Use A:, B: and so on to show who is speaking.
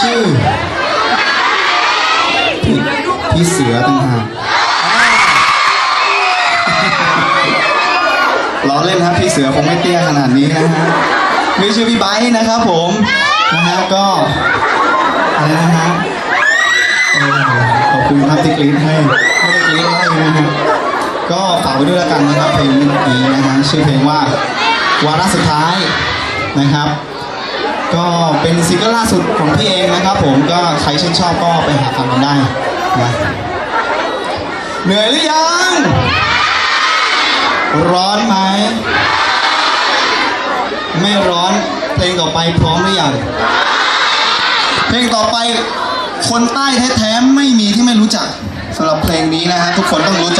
A: ชื่อพี่พี่เสือต่างหากล้อเล่นครับพี่เสือคงไม่เตี้ยขนาดนี้นะฮะนี่ชื่อพี่ไบร์ทนะครับผมนะฮะก็อะไรนะฮะโอ้โหขอบคุณครับที่กรี๊ดให้ไม่ได้กรี๊ดให้นะฮะก็ฝากไว้ด้วยแล้วกันนะครับเพลงนี้นะฮะชื่อเพลงว่าวาระสุดท้ายนะครับ ก็เป็นซิงเกิลล่าสุดของพี่เองนะครับ ผมก็ใครชื่นชอบก็ไปหาฟังกันได้นะเหนื่อยหรือยัง ร้อนไหม ไม่ร้อนเพลงต่อไปพร้อมหรือยังเพลงต่อไปคนใต้แท้ๆไม่มีที่ไม่รู้จักสำหรับเพลงนี้นะฮะทุกคนต้องรู้จัก